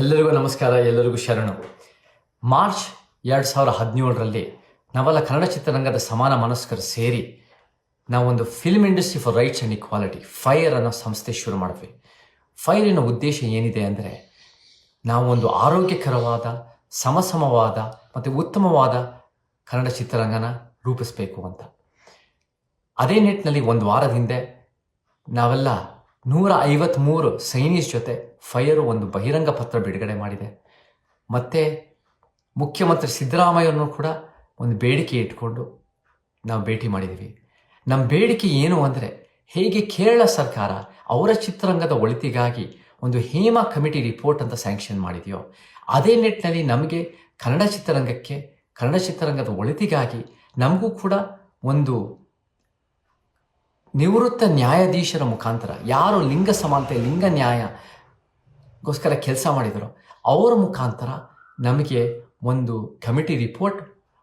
ಎಲ್ಲರಿಗೂ ನಮಸ್ಕಾರ, ಎಲ್ಲರಿಗೂ ಶರಣು. ಮಾರ್ಚ್ ಎರಡು ಸಾವಿರ ಹದಿನೇಳರಲ್ಲಿ ನಾವೆಲ್ಲ ಕನ್ನಡ ಚಿತ್ರರಂಗದ ಸಮಾನ ಮನಸ್ಕರು ಸೇರಿ ನಾವೊಂದು film industry for rights and equality FIRE ಅನ್ನೋ ಸಂಸ್ಥೆ ಶುರು ಮಾಡಿದ್ವಿ. ಫೈರಿನ ಉದ್ದೇಶ ಏನಿದೆ ಅಂದರೆ ನಾವು ಒಂದು ಆರೋಗ್ಯಕರವಾದ, ಸಮಸಮವಾದ ಮತ್ತು ಉತ್ತಮವಾದ ಕನ್ನಡ ಚಿತ್ರರಂಗನ ರೂಪಿಸಬೇಕು ಅಂತ. ಅದೇ ನಿಟ್ಟಿನಲ್ಲಿ ಒಂದು ವಾರದ ಹಿಂದೆ ನಾವೆಲ್ಲ ನೂರ ಐವತ್ತ್ಮೂರು ಸೈನೀಸ್ ಜೊತೆ ಫೈರು ಒಂದು ಬಹಿರಂಗ ಪತ್ರ ಬಿಡುಗಡೆ ಮಾಡಿದೆ. ಮತ್ತು ಮುಖ್ಯಮಂತ್ರಿ ಸಿದ್ದರಾಮಯ್ಯನೂ ಕೂಡ ಒಂದು ಬೇಡಿಕೆ ಇಟ್ಕೊಂಡು ನಾವು ಭೇಟಿ ಮಾಡಿದ್ದೀವಿ. ನಮ್ಮ ಬೇಡಿಕೆ ಏನು ಅಂದರೆ ಹೇಗೆ ಕೇರಳ ಸರ್ಕಾರ ಅವರ ಚಿತ್ರರಂಗದ ಒಳಿತಿಗಾಗಿ ಒಂದು ಹೇಮಾ ಕಮಿಟಿ ರಿಪೋರ್ಟ್ ಅಂತ ಸ್ಯಾಂಕ್ಷನ್ ಮಾಡಿದೆಯೋ, ಅದೇ ನಿಟ್ಟಿನಲ್ಲಿ ನಮಗೆ ಕನ್ನಡ ಚಿತ್ರರಂಗಕ್ಕೆ ಕನ್ನಡ ಚಿತ್ರರಂಗದ ಒಳಿತಿಗಾಗಿ ನಮಗೂ ಕೂಡ ಒಂದು ನಿವೃತ್ತ ನ್ಯಾಯಾಧೀಶರ ಮುಖಾಂತರ, ಯಾರು ಲಿಂಗ ಸಮಾನತೆ, ಲಿಂಗ ನ್ಯಾಯಗೋಸ್ಕರ ಕೆಲಸ ಮಾಡಿದರೋ, ಅವರ ಮುಖಾಂತರ ನಮಗೆ ಒಂದು ಕಮಿಟಿ ರಿಪೋರ್ಟ್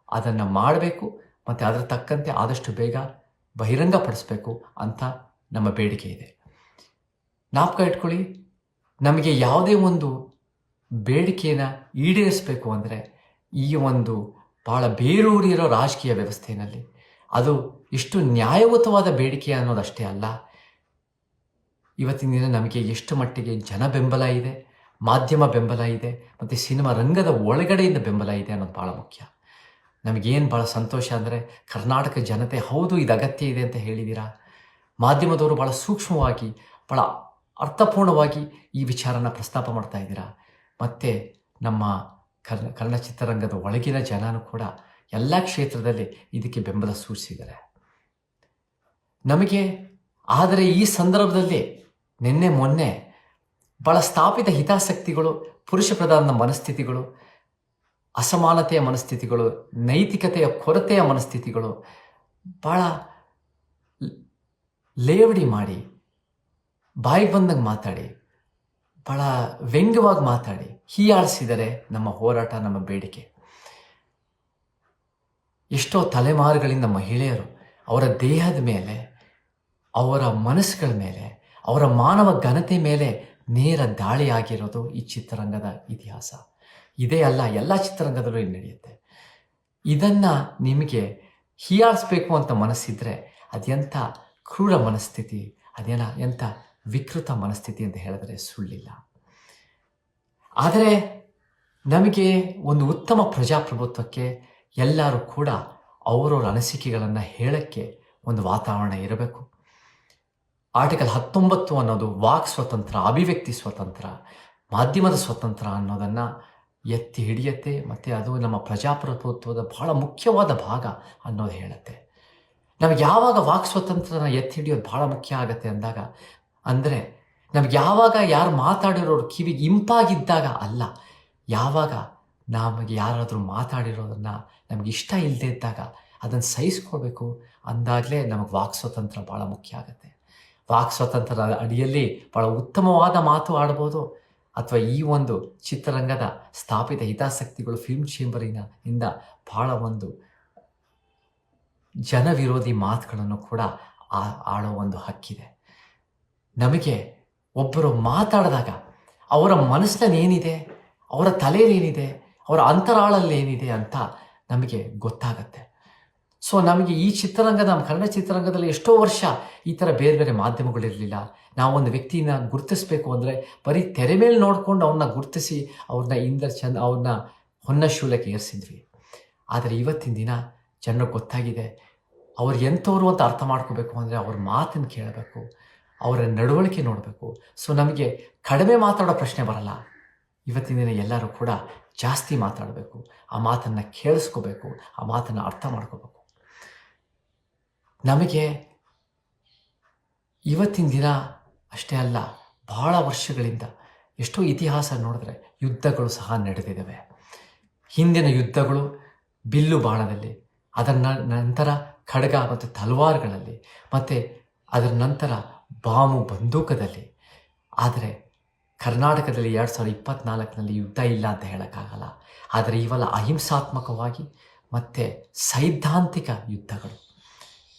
ಅದನ್ನು ಮಾಡಬೇಕು ಮತ್ತು ಅದರ ತಕ್ಕಂತೆ ಆದಷ್ಟು ಬೇಗ ಬಹಿರಂಗಪಡಿಸ್ಬೇಕು ಅಂತ ನಮ್ಮ ಬೇಡಿಕೆ ಇದೆ. ಜ್ಞಾಪಕ ಇಟ್ಕೊಳ್ಳಿ, ನಮಗೆ ಯಾವುದೇ ಒಂದು ಬೇಡಿಕೆಯನ್ನು ಈಡೇರಿಸಬೇಕು ಅಂದರೆ ಈ ಒಂದು ಭಾಳ ಬೇರೂರಿರೋ ರಾಜಕೀಯ ವ್ಯವಸ್ಥೆಯಲ್ಲಿ ಅದು ಎಷ್ಟು ನ್ಯಾಯಯುತವಾದ ಬೇಡಿಕೆ ಅನ್ನೋದಷ್ಟೇ ಅಲ್ಲ. ಇವತ್ತಿನ ದಿನ ನಮಗೆ ಎಷ್ಟು ಮಟ್ಟಿಗೆ ಜನ ಬೆಂಬಲ ಇದೆ, ಮಾಧ್ಯಮ ಬೆಂಬಲ ಇದೆ, ಮತ್ತು ಸಿನಿಮಾ ರಂಗದ ಒಳಗಡೆಯಿಂದ ಬೆಂಬಲ ಇದೆ ಅನ್ನೋದು ಭಾಳ ಮುಖ್ಯ. ನಮಗೇನು ಭಾಳ ಸಂತೋಷ ಅಂದರೆ ಕರ್ನಾಟಕ ಜನತೆ ಹೌದು ಇದು ಅಗತ್ಯ ಇದೆ ಅಂತ ಹೇಳಿದ್ದೀರಾ ಮಾಧ್ಯಮದವರು ಭಾಳ ಸೂಕ್ಷ್ಮವಾಗಿ ಭಾಳ ಅರ್ಥಪೂರ್ಣವಾಗಿ ಈ ವಿಚಾರನ ಪ್ರಸ್ತಾಪ ಮಾಡ್ತಾ ಇದ್ದೀರಾ? ಮತ್ತು ನಮ್ಮ ಕರ್ನ ಕನ್ನಡ ಚಿತ್ರರಂಗದ ಒಳಗಿನ ಜನನೂ ಕೂಡ ಎಲ್ಲ ಕ್ಷೇತ್ರದಲ್ಲಿ ಇದಕ್ಕೆ ಬೆಂಬಲ ಸೂಚಿಸಿದ್ದಾರೆ. ನಮಗೆ, ಆದರೆ ಈ ಸಂದರ್ಭದಲ್ಲಿ ನಿನ್ನೆ ಮೊನ್ನೆ ಬಹಳ ಸ್ಥಾಪಿತ ಹಿತಾಸಕ್ತಿಗಳು, ಪುರುಷ ಪ್ರಧಾನದ ಮನಸ್ಥಿತಿಗಳು, ಅಸಮಾನತೆಯ ಮನಸ್ಥಿತಿಗಳು, ನೈತಿಕತೆಯ ಕೊರತೆಯ ಮನಸ್ಥಿತಿಗಳು ಭಾಳ ಲೇವಡಿ ಮಾಡಿ, ಬಾಯಿಗೆ ಬಂದಂಗೆ ಮಾತಾಡಿ ಭಾಳ ವ್ಯಂಗ್ಯವಾಗಿ ಮಾತಾಡಿ ಹೀಯಾಳಿಸಿದರೆ ನಮ್ಮ ಹೋರಾಟ, ನಮ್ಮ ಬೇಡಿಕೆ. ಎಷ್ಟೋ ತಲೆಮಾರುಗಳಿಂದ ಮಹಿಳೆಯರು ಅವರ ದೇಹದ ಮೇಲೆ, ಅವರ ಮನಸ್ಸುಗಳ ಮೇಲೆ, ಅವರ ಮಾನವ ಘನತೆ ಮೇಲೆ ನೇರ ದಾಳಿಯಾಗಿರೋದು ಈ ಚಿತ್ರರಂಗದ ಇತಿಹಾಸ. ಇದೇ ಅಲ್ಲ, ಎಲ್ಲ ಚಿತ್ರರಂಗದಲ್ಲೂ ನಡೆಯುತ್ತೆ. ಇದನ್ನು ನಿಮಗೆ ಹೀಯಾಳಿಸ್ಬೇಕು ಅಂತ ಮನಸ್ಸಿದ್ರೆ ಅದೆಂಥ ಕ್ರೂರ ಮನಸ್ಥಿತಿ ಅದೇನ ಎಂಥ ವಿಕೃತ ಮನಸ್ಥಿತಿ ಅಂತ ಹೇಳಿದ್ರೆ ಸುಳ್ಳಿಲ್ಲ. ಆದರೆ ನಮಗೆ ಒಂದು ಉತ್ತಮ ಪ್ರಜಾಪ್ರಭುತ್ವಕ್ಕೆ ಎಲ್ಲರೂ ಕೂಡ ಅವರವ್ರ ಅನಿಸಿಕೆಗಳನ್ನು ಹೇಳಕ್ಕೆ ಒಂದು ವಾತಾವರಣ ಇರಬೇಕು. ಆರ್ಟಿಕಲ್ ಹತ್ತೊಂಬತ್ತು ಅನ್ನೋದು ವಾಕ್ ಸ್ವತಂತ್ರ, ಅಭಿವ್ಯಕ್ತಿ ಸ್ವತಂತ್ರ, ಮಾಧ್ಯಮದ ಸ್ವತಂತ್ರ ಅನ್ನೋದನ್ನು ಎತ್ತಿ ಹಿಡಿಯತ್ತೆ, ಮತ್ತು ಅದು ನಮ್ಮ ಪ್ರಜಾಪ್ರಭುತ್ವದ ಬಹಳ ಮುಖ್ಯವಾದ ಭಾಗ ಅನ್ನೋದು ಹೇಳುತ್ತೆ. ನಮಗೆ ಯಾವಾಗ ವಾಕ್ ಸ್ವತಂತ್ರನ ಎತ್ತಿ ಹಿಡಿಯೋದು ಭಾಳ ಮುಖ್ಯ ಆಗುತ್ತೆ ಅಂದಾಗ, ಅಂದರೆ ನಮ್ಗೆ ಯಾವಾಗ ಯಾರು ಮಾತಾಡಿರೋರು ಕಿವಿಗೆ ಇಂಪಾಗಿದ್ದಾಗ ಅಲ್ಲ, ಯಾವಾಗ ನಮಗೆ ಯಾರಾದರೂ ಮಾತಾಡಿರೋದನ್ನು ನಮಗೆ ಇಷ್ಟ ಇಲ್ಲದೆ ಇದ್ದಾಗ ಅದನ್ನು ಸಹಿಸ್ಕೋಬೇಕು ಅಂದಾಗಲೇ ನಮಗೆ ವಾಕ್ ಸ್ವತಂತ್ರ ಭಾಳ ಮುಖ್ಯ ಆಗುತ್ತೆ. ವಾಕ್ ಸ್ವಾತಂತ್ರ್ಯದ ಅಡಿಯಲ್ಲಿ ಭಾಳ ಉತ್ತಮವಾದ ಮಾತು ಆಡ್ಬೋದು. ಅಥವಾ ಈ ಒಂದು ಚಿತ್ರರಂಗದ ಸ್ಥಾಪಿತ ಹಿತಾಸಕ್ತಿಗಳು ಫಿಲ್ಮ್ ಚೇಂಬರಿನ ಇಂದ ಭಾಳ ಒಂದು ಜನವಿರೋಧಿ ಮಾತುಗಳನ್ನು ಕೂಡ ಆಡೋ ಒಂದು ಹಕ್ಕಿದೆ. ನಮಗೆ ಒಬ್ಬರು ಮಾತಾಡಿದಾಗ ಅವರ ಮನಸ್ಸಿನಲ್ಲಿ ಏನಿದೆ? ಅವರ ತಲೆಯಲ್ಲಿ ಏನಿದೆ? ಅವರ ಅಂತರಾಳಲ್ಲಿ ಏನಿದೆ ಅಂತ ನಮಗೆ ಗೊತ್ತಾಗತ್ತೆ. ಸೊ ನಮಗೆ ಈ ಚಿತ್ರರಂಗ ನಮ್ಮ ಕನ್ನಡ ಚಿತ್ರರಂಗದಲ್ಲಿ ಎಷ್ಟೋ ವರ್ಷ ಈ ಥರ ಬೇರೆ ಬೇರೆ ಮಾಧ್ಯಮಗಳಿರಲಿಲ್ಲ ಒಂದು ವ್ಯಕ್ತಿನ ಗುರುತಿಸಬೇಕು ಅಂದರೆ ಬರೀ ತೆರೆ ಮೇಲೆ ನೋಡಿಕೊಂಡು ಅವ್ರನ್ನ ಗುರುತಿಸಿ ಅವ್ರನ್ನ ಇಂದ ಚಂದ ಅವ್ರನ್ನ ಹೊನ್ನ ಶೂಲಕ್ಕೆ ಏರಿಸಿದ್ವಿ. ಆದರೆ ಇವತ್ತಿನ ದಿನ ಜನರಿಗೆ ಗೊತ್ತಾಗಿದೆ, ಅವ್ರು ಎಂಥವ್ರು ಅಂತ ಅರ್ಥ ಮಾಡ್ಕೋಬೇಕು ಅಂದರೆ ಅವ್ರ ಮಾತನ್ನು ಕೇಳಬೇಕು, ಅವರ ನಡವಳಿಕೆ ನೋಡಬೇಕು. ಸೊ ನಮಗೆ ಕಡಿಮೆ ಮಾತಾಡೋ ಪ್ರಶ್ನೆ ಬರಲ್ಲ. ಇವತ್ತಿನ ದಿನ ಎಲ್ಲರೂ ಕೂಡ ಜಾಸ್ತಿ ಮಾತಾಡಬೇಕು, ಆ ಮಾತನ್ನು ಕೇಳಿಸ್ಕೋಬೇಕು, ಆ ಮಾತನ್ನು ಅರ್ಥ ಮಾಡ್ಕೋಬೇಕು. ನಮಗೆ ಇವತ್ತಿನ ದಿನ ಅಷ್ಟೇ ಅಲ್ಲ, ಬಹಳ ವರ್ಷಗಳಿಂದ ಎಷ್ಟೋ ಇತಿಹಾಸ ನೋಡಿದ್ರೆ ಯುದ್ಧಗಳು ಸಹ ನಡೆದಿದ್ದಾವೆ. ಹಿಂದಿನ ಯುದ್ಧಗಳು ಬಿಲ್ಲು ಬಾಣದಲ್ಲಿ, ಅದರ ನಂತರ ಖಡ್ಗ ಮತ್ತು ತಲ್ವಾರ್ಗಳಲ್ಲಿ, ಮತ್ತು ಅದರ ನಂತರ ಬಾಮು ಬಂದೂಕದಲ್ಲಿ. ಆದರೆ ಕರ್ನಾಟಕದಲ್ಲಿ ಎರಡು ಸಾವಿರದ ಇಪ್ಪತ್ನಾಲ್ಕಿನಲ್ಲಿ ಯುದ್ಧ ಇಲ್ಲ ಅಂತ ಹೇಳೋಕ್ಕಾಗಲ್ಲ. ಆದರೆ ಇವೆಲ್ಲ ಅಹಿಂಸಾತ್ಮಕವಾಗಿ ಮತ್ತು ಸೈದ್ಧಾಂತಿಕ ಯುದ್ಧಗಳು.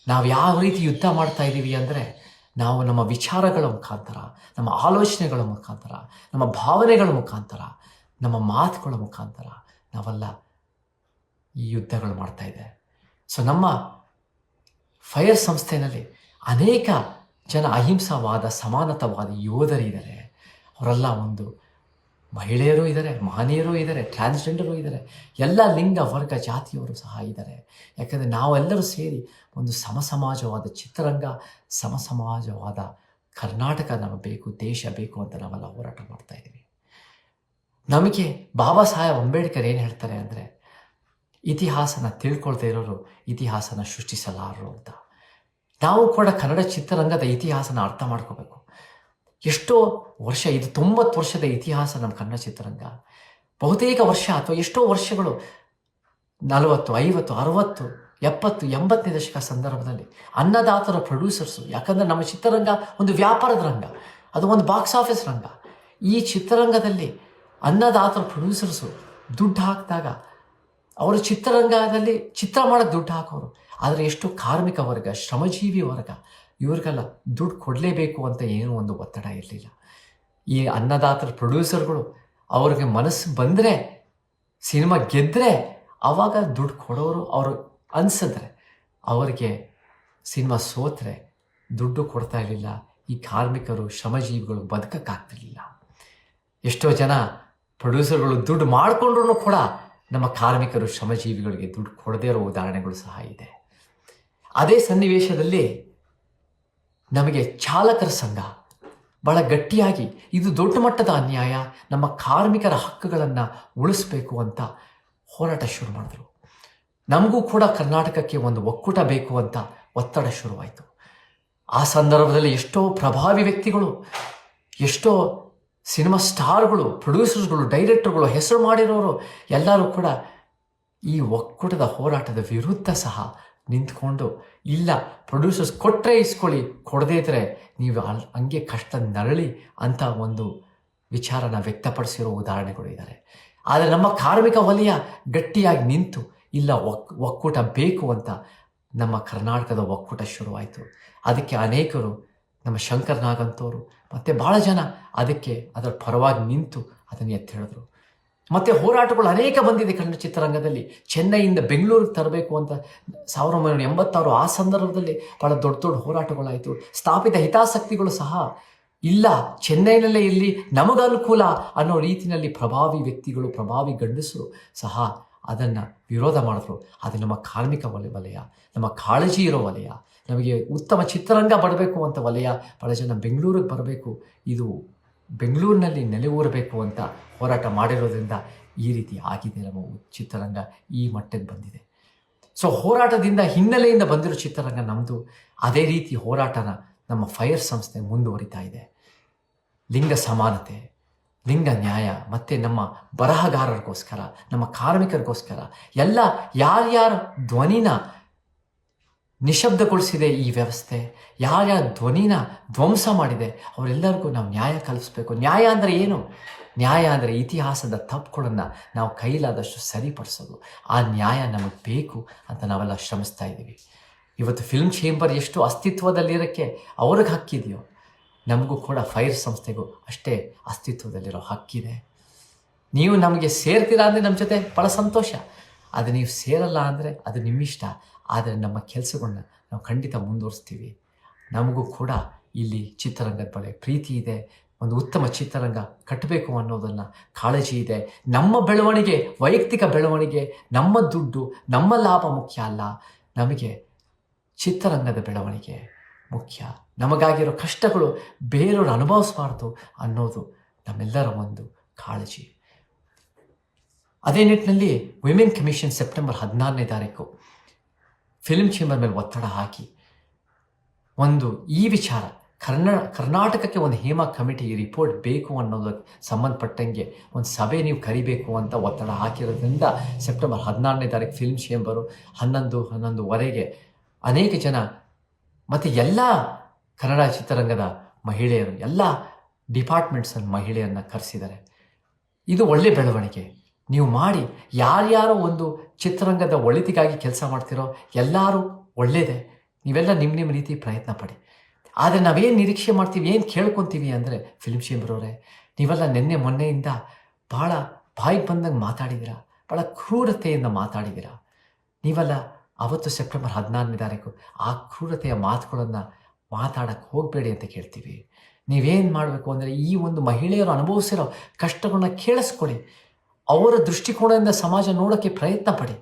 ನಾವು ಯಾವ ರೀತಿ ಯುದ್ಧ ಮಾಡ್ತಾ ಇದ್ದೀವಿ ಅಂದರೆ ನಾವು ನಮ್ಮ ವಿಚಾರಗಳ ಮುಖಾಂತರ, ನಮ್ಮ ಆಲೋಚನೆಗಳ ಮುಖಾಂತರ, ನಮ್ಮ ಭಾವನೆಗಳ ಮುಖಾಂತರ, ನಮ್ಮ ಮಾತುಗಳ ಮುಖಾಂತರ ನಾವೆಲ್ಲ ಈ ಯುದ್ಧಗಳು ಮಾಡ್ತಾ ಇದೆ. ಸೊ ನಮ್ಮ ಫೈರ್ ಸಂಸ್ಥೆಯಲ್ಲಿ ಅನೇಕ ಜನ ಅಹಿಂಸಾವಾದ, ಸಮಾನತವಾದ ಯೋಧರಿದ್ದಾರೆ. ಅವರೆಲ್ಲ ಒಂದು ಮಹಿಳೆಯರು ಇದ್ದಾರೆ, ಮಹನೀಯರು ಇದ್ದಾರೆ ಟ್ರಾನ್ಸ್ಜೆಂಡರು ಇದ್ದಾರೆ. ಎಲ್ಲ ಲಿಂಗ ವರ್ಗ ಜಾತಿಯವರು ಸಹ ಇದ್ದಾರೆ. ಯಾಕಂದರೆ ನಾವೆಲ್ಲರೂ ಸೇರಿ ಒಂದು ಸಮಸಮಾಜವಾದ ಚಿತ್ರರಂಗ, ಸಮಸಮಾಜವಾದ ಕರ್ನಾಟಕ ನಮಗೆ ಬೇಕು, ದೇಶ ಬೇಕು ಅಂತ ನಾವೆಲ್ಲ ಹೋರಾಟ ಮಾಡ್ತಾ ಇದ್ದೀವಿ. ನಮಗೆ ಬಾಬಾ ಸಾಹೇಬ್ ಅಂಬೇಡ್ಕರ್ ಏನು ಹೇಳ್ತಾರೆ ಅಂದರೆ, ಇತಿಹಾಸನ ತಿಳ್ಕೊಳ್ತಾ ಇರೋರು ಇತಿಹಾಸನ ಸೃಷ್ಟಿಸಲಾರರು ಅಂತ. ನಾವು ಕೂಡ ಕನ್ನಡ ಚಿತ್ರರಂಗದ ಇತಿಹಾಸನ ಅರ್ಥ ಮಾಡ್ಕೋಬೇಕು. ಎಷ್ಟೋ ವರ್ಷ, ಇದು ತೊಂಬತ್ತು ವರ್ಷದ ಇತಿಹಾಸ ನಮ್ಮ ಕನ್ನಡ ಚಿತ್ರರಂಗ. ಬಹುತೇಕ ವರ್ಷ ಅಥವಾ ಎಷ್ಟೋ ವರ್ಷಗಳು, ನಲವತ್ತು, ಐವತ್ತು, ಅರವತ್ತು, ಎಪ್ಪತ್ತು, ಎಂಬತ್ತನೇ ದಶಕ ಸಂದರ್ಭದಲ್ಲಿ ಅನ್ನದಾತರ ಪ್ರೊಡ್ಯೂಸರ್ಸು ಯಾಕಂದರೆ ನಮ್ಮ ಚಿತ್ರರಂಗ ಒಂದು ವ್ಯಾಪಾರದ ರಂಗ, ಅದು ಒಂದು ಬಾಕ್ಸ್ ಆಫೀಸ್ ರಂಗ. ಈ ಚಿತ್ರರಂಗದಲ್ಲಿ ಅನ್ನದಾತರ ಪ್ರೊಡ್ಯೂಸರ್ಸು ದುಡ್ಡು ಹಾಕಿದಾಗ, ಅವರು ಚಿತ್ರರಂಗದಲ್ಲಿ ಚಿತ್ರ ಮಾಡೋಕ್ಕೆ ದುಡ್ಡು ಹಾಕೋರು. ಆದರೆ ಎಷ್ಟು ಕಾರ್ಮಿಕ ವರ್ಗ, ಶ್ರಮಜೀವಿ ವರ್ಗ ಇವ್ರಿಗೆಲ್ಲ ದುಡ್ಡು ಕೊಡಲೇಬೇಕು ಅಂತ ಏನೂ ಒಂದು ಒತ್ತಡ ಇರಲಿಲ್ಲ. ಈ ಅನ್ನದಾತರ ಪ್ರೊಡ್ಯೂಸರ್ಗಳು ಅವ್ರಿಗೆ ಮನಸ್ಸು ಬಂದರೆ, ಸಿನಿಮಾ ಗೆದ್ದರೆ ಆವಾಗ ದುಡ್ಡು ಕೊಡೋರು ಅವರು ಅನಿಸಿದ್ರೆ, ಅವರಿಗೆ ಸಿನಿಮಾ ಸೋತ್ರೆ ದುಡ್ಡು ಕೊಡ್ತಾ ಇರಲಿಲ್ಲ. ಈ ಕಾರ್ಮಿಕರು, ಶ್ರಮಜೀವಿಗಳು ಬದುಕಕ್ಕಾಗ್ತಿರ್ಲಿಲ್ಲ. ಎಷ್ಟೋ ಜನ ಪ್ರೊಡ್ಯೂಸರ್ಗಳು ದುಡ್ಡು ಮಾಡಿಕೊಂಡ್ರೂ ಕೂಡ ನಮ್ಮ ಕಾರ್ಮಿಕರು, ಶ್ರಮಜೀವಿಗಳಿಗೆ ದುಡ್ಡು ಕೊಡದೇ ಇರೋ ಉದಾಹರಣೆಗಳು ಸಹ ಇದೆ. ಅದೇ ಸನ್ನಿವೇಶದಲ್ಲಿ ನಮಗೆ ಚಾಲಕರ ಸಂಘ. ಬಹಳ ಗಟ್ಟಿಯಾಗಿ ಇದು ದೊಡ್ಡ ಮಟ್ಟದ ಅನ್ಯಾಯ. ನಮ್ಮ ಕಾರ್ಮಿಕರ ಹಕ್ಕುಗಳನ್ನು ಉಳಿಸ್ಬೇಕು ಅಂತ ಹೋರಾಟ ಶುರು ಮಾಡಿದ್ರು. ನಮಗೂ ಕೂಡ ಕರ್ನಾಟಕಕ್ಕೆ ಒಂದು ಒಕ್ಕೂಟ ಬೇಕು ಅಂತ ಒತ್ತಡ ಶುರುವಾಯಿತು. ಆ ಸಂದರ್ಭದಲ್ಲಿ ಎಷ್ಟೋ ಪ್ರಭಾವಿ ವ್ಯಕ್ತಿಗಳು, ಎಷ್ಟೋ ಸಿನಿಮಾ ಸ್ಟಾರ್ಗಳು ಪ್ರೊಡ್ಯೂಸರ್ಸ್ಗಳು ಡೈರೆಕ್ಟರ್ಗಳು ಹೆಸರು ಮಾಡಿರೋರು ಎಲ್ಲರೂ ಕೂಡ ಈ ಒಕ್ಕೂಟದ ಹೋರಾಟದ ವಿರುದ್ಧ ಸಹ ನಿಂತ್ಕೊಂಡು, ಇಲ್ಲ ಪ್ರೊಡ್ಯೂಸರ್ಸ್ ಕೊಟ್ಟರೆ ಇಸ್ಕೊಳ್ಳಿ, ಕೊಡದೇ ಇದ್ದರೆ ನೀವು ಅಲ್, ಹಂಗೆ ಕಷ್ಟ ನರಳಿ ಅಂತ ಒಂದು ವಿಚಾರನ ವ್ಯಕ್ತಪಡಿಸಿರೋ ಉದಾಹರಣೆಗಳು ಇದ್ದಾರೆ ಆದರೆ ನಮ್ಮ ಕಾರ್ಮಿಕ ವಲಯ ಗಟ್ಟಿಯಾಗಿ ನಿಂತು, ಇಲ್ಲ, ಒಕ್, ಒಕ್ಕೂಟ ಬೇಕು ಅಂತ ನಮ್ಮ ಕರ್ನಾಟಕದ ಒಕ್ಕೂಟ ಶುರುವಾಯಿತು. ಅದಕ್ಕೆ ಅನೇಕರು, ನಮ್ಮ ಶಂಕರ್ ನಾಗಂತವರು ಮತ್ತು ಭಾಳ ಜನ ಅದಕ್ಕೆ ಅದರ ಪರವಾಗಿ ನಿಂತು ಅದನ್ನು ಎತ್ತಿ ಹೇಳಿದ್ರು. ಮತ್ತು ಹೋರಾಟಗಳು ಅನೇಕ ಬಂದಿದೆ ಕನ್ನಡ ಚಿತ್ರರಂಗದಲ್ಲಿ. ಚೆನ್ನೈಯಿಂದ ಬೆಂಗಳೂರಿಗೆ ತರಬೇಕು ಅಂತ ಸಾವಿರದ ಒಂಬೈನೂರ ಎಂಬತ್ತಾರು ಆ ಸಂದರ್ಭದಲ್ಲಿ ಭಾಳ ದೊಡ್ಡ ದೊಡ್ಡ ಹೋರಾಟಗಳಾಯಿತು. ಸ್ಥಾಪಿತ ಹಿತಾಸಕ್ತಿಗಳು ಸಹ ಇಲ್ಲ. ಚೆನ್ನೈನಲ್ಲೇ ಇಲ್ಲಿ ನಮಗನುಕೂಲ ಅನ್ನೋ ರೀತಿಯಲ್ಲಿ ಪ್ರಭಾವಿ ವ್ಯಕ್ತಿಗಳು, ಪ್ರಭಾವಿ ಗಂಡಸರು ಸಹ ಅದನ್ನು ವಿರೋಧ ಮಾಡಿದ್ರು. ಅದು ನಮ್ಮ ಕಾರ್ಮಿಕ ವಲಯ ವಲಯ. ನಮ್ಮ ಕಾಳಜಿ ಇರೋ ವಲಯ. ನಮಗೆ ಉತ್ತಮ ಚಿತ್ರರಂಗ ಬರಬೇಕು ಅಂತ ವಲಯ. ಭಾಳ ಜನ ಬೆಂಗಳೂರಿಗೆ ಬರಬೇಕು. ಇದು ಬೆಂಗಳೂರಿನಲ್ಲಿ ನೆಲೆಯೂರಬೇಕು ಅಂತ ಹೋರಾಟ ಮಾಡಿರೋದ್ರಿಂದ ಈ ರೀತಿ ಆಗಿದೆ ನಮ್ಮ ಚಿತ್ರರಂಗ, ಈ ಮಟ್ಟಕ್ಕೆ ಬಂದಿದೆ. ಸೊ ಹೋರಾಟದಿಂದ ಹಿನ್ನೆಲೆಯಿಂದ ಬಂದಿರೋ ಚಿತ್ರರಂಗ ನಮ್ಮದು ಅದೇ ರೀತಿ ಹೋರಾಟನ ನಮ್ಮ ಫೈರ್ ಸಂಸ್ಥೆ ಮುಂದುವರಿತಾ ಇದೆ. ಲಿಂಗ ಸಮಾನತೆ, ಲಿಂಗ ನ್ಯಾಯ, ಮತ್ತು ನಮ್ಮ ಬರಹಗಾರರಿಗೋಸ್ಕರ, ನಮ್ಮ ಕಾರ್ಮಿಕರಿಗೋಸ್ಕರ, ಎಲ್ಲ ಯಾರ್ಯಾರ ಧ್ವನಿನ ನಿಶಬ್ದಗೊಳಿಸಿದೆ ಈ ವ್ಯವಸ್ಥೆ. ಯಾರ್ಯಾರ ಧ್ವನಿನ ಧ್ವಂಸ ಮಾಡಿದೆ, ಅವರೆಲ್ಲರಿಗೂ ನಾವು ನ್ಯಾಯ ಕಲಿಸ್ಬೇಕು ನ್ಯಾಯ ಅಂದರೆ ಏನು? ನ್ಯಾಯ ಅಂದರೆ ಇತಿಹಾಸದ ತಪ್ಪುಗಳನ್ನು ನಾವು ಕೈಲಾದಷ್ಟು ಸರಿಪಡಿಸೋದು. ಆ ನ್ಯಾಯ ನಮಗೆ ಬೇಕು ಅಂತ ನಾವೆಲ್ಲ ಶ್ರಮಿಸ್ತಾ ಇದ್ದೀವಿ. ಇವತ್ತು ಫಿಲ್ಮ್ ಚೇಂಬರ್ ಎಷ್ಟು ಅಸ್ತಿತ್ವದಲ್ಲಿರೋಕ್ಕೆ ಅವ್ರಿಗೆ ಹಕ್ಕಿದೆಯೋ, ನಮಗೂ ಕೂಡ ಫೈರ್ ಸಂಸ್ಥೆಗೂ ಅಷ್ಟೇ ಅಸ್ತಿತ್ವದಲ್ಲಿರೋ ಹಕ್ಕಿದೆ. ನೀವು ನಮಗೆ ಸೇರ್ತೀರಾ ಅಂದರೆ ನಮ್ಮ ಜೊತೆ? ಭಾಳ ಸಂತೋಷ. ಅದು ನೀವು ಸೇರಲ್ಲ ಅಂದರೆ ಅದು ನಿಮ್ಮಿಷ್ಟ. ಆದರೆ ನಮ್ಮ ಕೆಲಸಗಳನ್ನ ನಾವು ಖಂಡಿತ ಮುಂದುವರಿಸ್ತೀವಿ. ನಮಗೂ ಕೂಡ ಇಲ್ಲಿ ಚಿತ್ರರಂಗದ ಬಳಿ ಪ್ರೀತಿ ಇದೆ. ಒಂದು ಉತ್ತಮ ಚಿತ್ರರಂಗ ಕಟ್ಟಬೇಕು ಅನ್ನೋದನ್ನು ಕಾಳಜಿ ಇದೆ. ನಮ್ಮ ಬೆಳವಣಿಗೆ, ವೈಯಕ್ತಿಕ ಬೆಳವಣಿಗೆ, ನಮ್ಮ ದುಡ್ಡು, ನಮ್ಮ ಲಾಭ ಮುಖ್ಯ ಅಲ್ಲ. ನಮಗೆ ಚಿತ್ರರಂಗದ ಬೆಳವಣಿಗೆ ಮುಖ್ಯ. ನಮಗಾಗಿರೋ ಕಷ್ಟಗಳು ಬೇರೆಯವರು ಅನುಭವಿಸಬಾರ್ದು ಅನ್ನೋದು ನಮ್ಮೆಲ್ಲರ ಒಂದು ಕಾಳಜಿ. ಅದೇ ನಿಟ್ಟಿನಲ್ಲಿ ವಿಮೆನ್ ಕಮಿಷನ್ ಸೆಪ್ಟೆಂಬರ್ ಹದಿನಾರನೇ ತಾರೀಕು. ಫಿಲ್ಮ್ ಚೇಂಬರ್ ಮೇಲೆ ಒತ್ತಡ ಹಾಕಿ. ಒಂದು ಈ ವಿಚಾರ, ಕರ್ನಾ, ಕರ್ನಾಟಕಕ್ಕೆ ಒಂದು ಹೇಮಾ ಕಮಿಟಿ ರಿಪೋರ್ಟ್ ಬೇಕು ಅನ್ನೋದಕ್ಕೆ ಸಂಬಂಧಪಟ್ಟಂಗೆ ಒಂದು ಸಭೆ ನೀವು ಕರಿಬೇಕು ಅಂತ ಒತ್ತಡ ಹಾಕಿರೋದ್ರಿಂದ ಸೆಪ್ಟೆಂಬರ್ ಹದಿನಾರನೇ ತಾರೀಕು ಫಿಲ್ಮ್ ಚೇಂಬರು ಹನ್ನೊಂದು, ಹನ್ನೊಂದುವರೆಗೆ ಅನೇಕ ಜನ ಮತ್ತು ಎಲ್ಲ ಕನ್ನಡ ಚಿತ್ರರಂಗದ ಮಹಿಳೆಯರು, ಎಲ್ಲ ಡಿಪಾರ್ಟ್ಮೆಂಟ್ಸಲ್ಲಿ ಮಹಿಳೆಯರನ್ನ ಕರೆಸಿದ್ದಾರೆ. ಇದು ಒಳ್ಳೆ ಬೆಳವಣಿಗೆ. ನೀವು ಮಾಡಿ ಯಾರ್ಯಾರೋ ಒಂದು ಚಿತ್ರರಂಗದ ಒಳಿತಿಗಾಗಿ ಕೆಲಸ ಮಾಡ್ತಿರೋ ಎಲ್ಲರೂ ಒಳ್ಳೆಯದೇ ನೀವೆಲ್ಲ ನಿಮ್ಮ ನಿಮ್ಮ ರೀತಿ ಪ್ರಯತ್ನ ಪಡಿ. ಆದರೆ ನಾವೇನು ನಿರೀಕ್ಷೆ ಮಾಡ್ತೀವಿ, ಏನು ಕೇಳ್ಕೊತೀವಿ ಅಂದರೆ ಫಿಲ್ಮ್ ಶೇಂಬ್ರವರೇ, ನೀವೆಲ್ಲ ನಿನ್ನೆ ಮೊನ್ನೆಯಿಂದ ಭಾಳ ಬಾಯಿಗೆ ಬಂದಂಗೆ ಮಾತಾಡಿದ್ದೀರಾ ಭಾಳ ಕ್ರೂರತೆಯಿಂದ ಮಾತಾಡಿದ್ದೀರಾ ನೀವೆಲ್ಲ ಅವತ್ತು ಸೆಪ್ಟೆಂಬರ್ ಹದಿನಾರನೇ ತಾರೀಕು ಆ ಕ್ರೂರತೆಯ ಮಾತುಗಳನ್ನು ಮಾತಾಡಕ್ಕೆ ಹೋಗಬೇಡಿ ಅಂತ ಕೇಳ್ತೀವಿ. ನೀವೇನು ಮಾಡಬೇಕು ಅಂದರೆ ಈ ಒಂದು ಮಹಿಳೆಯರು ಅನುಭವಿಸಿರೋ ಕಷ್ಟಗಳನ್ನ ಕೇಳಿಸ್ಕೊಳ್ಳಿ. ಅವರ ದೃಷ್ಟಿಕೋನದಿಂದ ಸಮಾಜ ನೋಡೋಕ್ಕೆ ಪ್ರಯತ್ನ ಪಡಿ.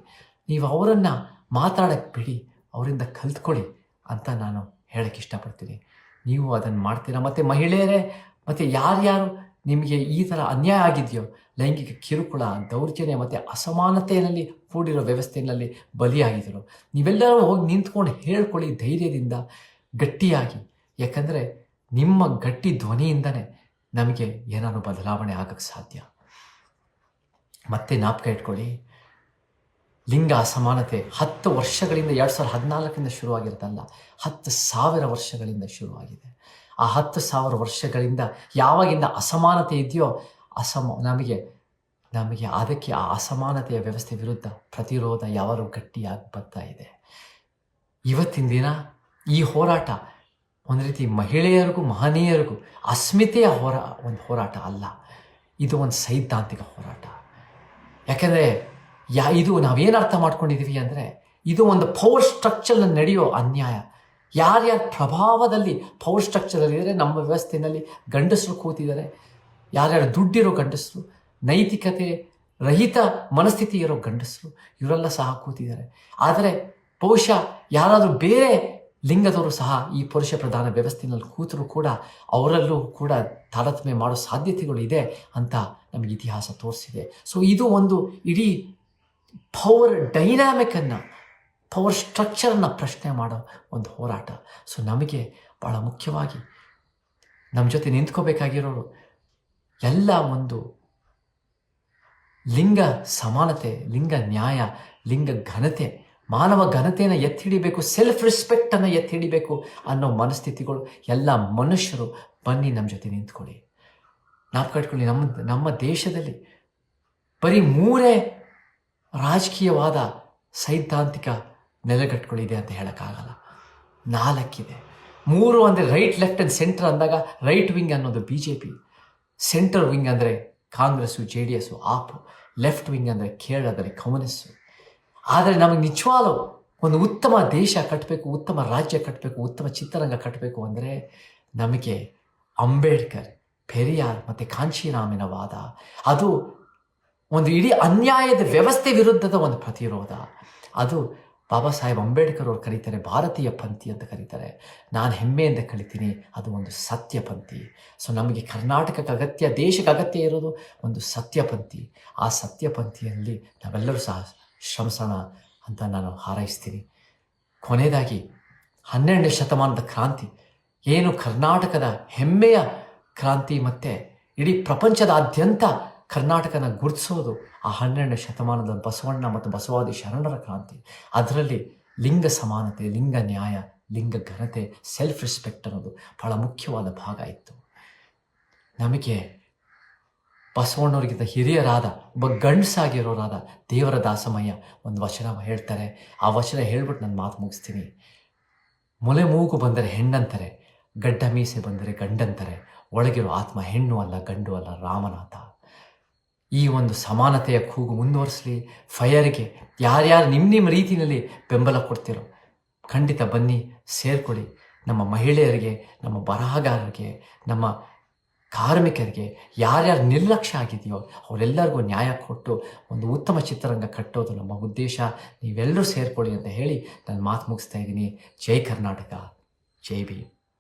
ನೀವು ಅವರನ್ನು ಮಾತಾಡಕ್ಕೆ ಬಿಡಿ. ಅವರಿಂದ ಕಲ್ತ್ಕೊಳ್ಳಿ ಅಂತ ನಾನು ಹೇಳಕ್ಕೆ ಇಷ್ಟಪಡ್ತೀನಿ. ನೀವು ಅದನ್ನು ಮಾಡ್ತೀರಾ? ಮತ್ತು ಮಹಿಳೆಯರೇ, ಮತ್ತು ಯಾರ್ಯಾರು ನಿಮಗೆ ಈ ಥರ ಅನ್ಯಾಯ ಆಗಿದೆಯೋ, ಲೈಂಗಿಕ ಕಿರುಕುಳ, ದೌರ್ಜನ್ಯ, ಮತ್ತು ಅಸಮಾನತೆಯಲ್ಲಿ ಕೂಡಿರೋ ವ್ಯವಸ್ಥೆಯಲ್ಲಿ ಬಲಿಯಾಗಿದ್ದರು, ನೀವೆಲ್ಲರೂ ಹೋಗಿ ನಿಂತ್ಕೊಂಡು ಹೇಳ್ಕೊಳ್ಳಿ ಧೈರ್ಯದಿಂದ, ಗಟ್ಟಿಯಾಗಿ. ಯಾಕಂದರೆ ನಿಮ್ಮ ಗಟ್ಟಿ ಧ್ವನಿಯಿಂದನೇ ನಮಗೆ ಏನಾದರೂ ಬದಲಾವಣೆ ಆಗಕ್ಕೆ ಸಾಧ್ಯ. ಮತ್ತೆ ಜ್ಞಾಪಕ ಇಟ್ಕೊಳ್ಳಿ. ಲಿಂಗ ಅಸಮಾನತೆ ಹತ್ತು ವರ್ಷಗಳಿಂದ ಎರಡು ಸಾವಿರದ ಹದಿನಾಲ್ಕರಿಂದ ಶುರುವಾಗಿರುತ್ತಲ್ಲ ಹತ್ತು ಸಾವಿರ ವರ್ಷಗಳಿಂದ ಶುರುವಾಗಿದೆ. ಆ ಹತ್ತು ಸಾವಿರ ವರ್ಷಗಳಿಂದ ಯಾವಾಗಿಂದ ಅಸಮಾನತೆ ಇದೆಯೋ, ಅಸಮ, ನಮಗೆ ನಮಗೆ ಅದಕ್ಕೆ ಆ ಅಸಮಾನತೆಯ ವ್ಯವಸ್ಥೆ ವಿರುದ್ಧ ಪ್ರತಿರೋಧ ಯಾವಾಗಲೂ ಗಟ್ಟಿಯಾಗಿ ಬರ್ತಾ ಇದೆ. ಇವತ್ತಿನ ದಿನ ಈ ಹೋರಾಟ ಒಂದು ರೀತಿ ಮಹಿಳೆಯರಿಗೂ ಮಹನೀಯರಿಗೂ ಅಸ್ಮಿತೆಯ ಹೋರಾ, ಒಂದು ಹೋರಾಟ ಅಲ್ಲ. ಇದು ಒಂದು ಸೈದ್ಧಾಂತಿಕ ಹೋರಾಟ. ಯಾಕೆಂದರೆ, ಯಾ, ಇದು ನಾವೇನು ಅರ್ಥ ಮಾಡ್ಕೊಂಡಿದ್ದೀವಿ ಅಂದರೆ, ಇದು ಒಂದು ಪವರ್ ಸ್ಟ್ರಕ್ಚರ್ನ ನಡೆಯೋ ಅನ್ಯಾಯ. ಯಾರ್ಯಾರ ಪ್ರಭಾವದಲ್ಲಿ ಪವರ್ ಸ್ಟ್ರಕ್ಚರಲ್ಲಿ ಇದ್ದರೆ ನಮ್ಮ ವ್ಯವಸ್ಥೆಯಲ್ಲಿ ಗಂಡಸರು ಕೂತಿದ್ದಾರೆ. ಯಾರ್ಯಾರು ದುಡ್ಡಿರೋ ಗಂಡಸರು, ನೈತಿಕತೆ ರಹಿತ ಮನಸ್ಥಿತಿ ಇರೋ ಗಂಡಸರು, ಇವರೆಲ್ಲ ಸಹ ಕೂತಿದ್ದಾರೆ. ಆದರೆ, ಬಹುಶಃ ಯಾರಾದರೂ ಬೇರೆ ಲಿಂಗದವರು ಸಹ ಈ ಪುರುಷ ಪ್ರಧಾನ ವ್ಯವಸ್ಥೆಯಲ್ಲಿ ಕೂತರೂ ಕೂಡ ಅವರಲ್ಲೂ ಕೂಡ ತಾರತಮ್ಯ ಮಾಡೋ ಸಾಧ್ಯತೆಗಳು ಇದೆ ಅಂತ ನಮಗೆ ಇತಿಹಾಸ ತೋರಿಸಿದೆ. ಸೊ ಇದು ಒಂದು ಇಡೀ ಪವರ್ ಡೈನಾಮಿಕನ್ನು ಪವರ್ ಸ್ಟ್ರಕ್ಚರನ್ನು ಪ್ರಶ್ನೆ ಮಾಡೋ ಒಂದು ಹೋರಾಟ. ಸೊ ನಮಗೆ ಭಾಳ ಮುಖ್ಯವಾಗಿ ನಮ್ಮ ಜೊತೆ ನಿಂತ್ಕೋಬೇಕಾಗಿರೋರು ಎಲ್ಲ ಒಂದು ಲಿಂಗ ಸಮಾನತೆ, ಲಿಂಗ ನ್ಯಾಯ, ಲಿಂಗ ಘನತೆ ಮಾನವ ಘನತೆಯನ್ನು ಎತ್ತಿ ಹಿಡಿಬೇಕು ಸೆಲ್ಫ್ ರೆಸ್ಪೆಕ್ಟನ್ನು ಎತ್ತಿ ಹಿಡಿಬೇಕು ಅನ್ನೋ ಮನಸ್ಥಿತಿಗಳು ಎಲ್ಲ ಮನುಷ್ಯರು ಬನ್ನಿ ನಮ್ಮ ಜೊತೆ ನಿಂತ್ಕೊಳ್ಳಿ. ನಾವು ಕಟ್ಕೊಳ್ಳಿ ನಮ್ಮ ನಮ್ಮ ದೇಶದಲ್ಲಿ ಬರೀ ಮೂರೇ ರಾಜಕೀಯವಾದ ಸೈದ್ಧಾಂತಿಕ ನೆಲೆಗಟ್ಟುಗಳಿದೆ ಅಂತ ಹೇಳೋಕ್ಕಾಗಲ್ಲ. ನಾಲ್ಕಿದೆ. ಮೂರು ಅಂದರೆ ರೈಟ್ ಲೆಫ್ಟ್ ಆ್ಯಂಡ್ ಸೆಂಟರ್ ಅಂದಾಗ ರೈಟ್ ವಿಂಗ್ ಅನ್ನೋದು B J P centre wing ಅಂದರೆ Congress, J D S, AAP left wing ಅಂದರೆ ಕೇರಳದಲ್ಲಿ ಕಮ್ಯುನಿಸ್ಟು. ಆದರೆ ನಮಗೆ ನಿಜವಾಗಲೂ ಒಂದು ಉತ್ತಮ ದೇಶ ಕಟ್ಟಬೇಕು, ಉತ್ತಮ ರಾಜ್ಯ ಕಟ್ಟಬೇಕು, ಉತ್ತಮ ಚಿತ್ರರಂಗ ಕಟ್ಟಬೇಕು ಅಂದರೆ ನಮಗೆ ಅಂಬೇಡ್ಕರ್, ಪೆರಿಯಾರ್ ಮತ್ತು ಕಾಂಶಿರಾಮನ ವಾದ. ಅದು ಒಂದು ಇಡೀ ಅನ್ಯಾಯದ ವ್ಯವಸ್ಥೆ ವಿರುದ್ಧದ ಒಂದು ಪ್ರತಿರೋಧ. ಅದು ಬಾಬಾ ಸಾಹೇಬ್ ಅಂಬೇಡ್ಕರ್ ಅವರು ಕರೀತಾರೆ, ಭಾರತೀಯ ಪಂಥಿ ಅಂತ ಕರೀತಾರೆ. ನಾನು ಹೆಮ್ಮೆಯಿಂದ ಕಲಿತೀನಿ, ಅದು ಒಂದು ಸತ್ಯ ಪಂಥಿ. ಸೊ ನಮಗೆ ಕರ್ನಾಟಕಕ್ಕೆ ಅಗತ್ಯ, ದೇಶಕ್ಕೆ ಅಗತ್ಯ ಇರೋದು ಒಂದು ಸತ್ಯ ಪಂಥಿ. ಆ ಸತ್ಯ ಪಂಥಿಯಲ್ಲಿ ನಾವೆಲ್ಲರೂ ಸಹ ಶ್ರಮಿಸೋಣ ಅಂತ ನಾನು ಹಾರೈಸ್ತೀನಿ. ಕೊನೆಯದಾಗಿ ಹನ್ನೆರಡನೇ ಶತಮಾನದ ಕ್ರಾಂತಿ. ಏನು ಕರ್ನಾಟಕದ ಹೆಮ್ಮೆಯ ಕ್ರಾಂತಿ ಮತ್ತು ಇಡೀ ಪ್ರಪಂಚದಾದ್ಯಂತ ಕರ್ನಾಟಕನ ಗುರುತಿಸೋದು ಆ ಹನ್ನೆರಡನೇ ಶತಮಾನದ ಬಸವಣ್ಣ ಮತ್ತು ಬಸವಾದಿ ಶರಣರ ಕ್ರಾಂತಿ. ಅದರಲ್ಲಿ ಲಿಂಗ ಸಮಾನತೆ, ಲಿಂಗ ನ್ಯಾಯ, ಲಿಂಗ ಘನತೆ ಸೆಲ್ಫ್ ರೆಸ್ಪೆಕ್ಟ್ ಅನ್ನೋದು ಬಹಳ ಮುಖ್ಯವಾದ ಭಾಗ ಇತ್ತು. ನಮಗೆ ಬಸವಣ್ಣವ್ರಿಗಿಂತ ಹಿರಿಯರಾದ, ಒಬ್ಬ ಗಂಡಸಾಗಿರೋರಾದ ದೇವರ ದಾಸಮಯ್ಯ ಒಂದು ವಚನ ಹೇಳ್ತಾರೆ. ಆ ವಚನ ಹೇಳ್ಬಿಟ್ಟು ನಾನು ಮಾತು ಮುಗಿಸ್ತೀನಿ. ಮೊಲೆ ಮೂಗು ಬಂದರೆ ಹೆಣ್ಣಂತಾರೆ, ಗಡ್ಡ ಮೀಸೆ ಬಂದರೆ ಗಂಡಂತಾರೆ, ಒಳಗಿರೋ ಆತ್ಮ ಹೆಣ್ಣು ಅಲ್ಲ, ಗಂಡು ಅಲ್ಲ, ರಾಮನಾಥ. ಈ ಒಂದು ಸಮಾನತೆಯ ಕೂಗು ಮುಂದುವರಿಸಲಿ, ಫೈಯರ್ಗೆ ಯಾರ್ಯಾರು ನಿಮ್ಮ ನಿಮ್ಮ ರೀತಿಯಲ್ಲಿ ಬೆಂಬಲ ಕೊಡ್ತಿರೋ, ಖಂಡಿತ ಬನ್ನಿ, ಸೇರ್ಕೊಳ್ಳಿ. ನಮ್ಮ ಮಹಿಳೆಯರಿಗೆ, ನಮ್ಮ ಬರಹಗಾರರಿಗೆ, ನಮ್ಮ ಕಾರ್ಮಿಕರಿಗೆ ಯಾರ್ಯಾರು ನಿರ್ಲಕ್ಷ್ಯ ಆಗಿದೆಯೋ ಅವರೆಲ್ಲರಿಗೂ ನ್ಯಾಯ ಕೊಟ್ಟು ಒಂದು ಉತ್ತಮ ಚಿತ್ರರಂಗ ಕಟ್ಟೋದು ನಮ್ಮ ಉದ್ದೇಶ. ನೀವೆಲ್ಲರೂ ಸೇರ್ಕೊಳ್ಳಿ ಅಂತ ಹೇಳಿ ನಾನು ಮಾತು ಮುಗಿಸ್ತಾ ಇದ್ದೀನಿ. ಜೈ ಕರ್ನಾಟಕ. ಜೈ ಭೀಮ್.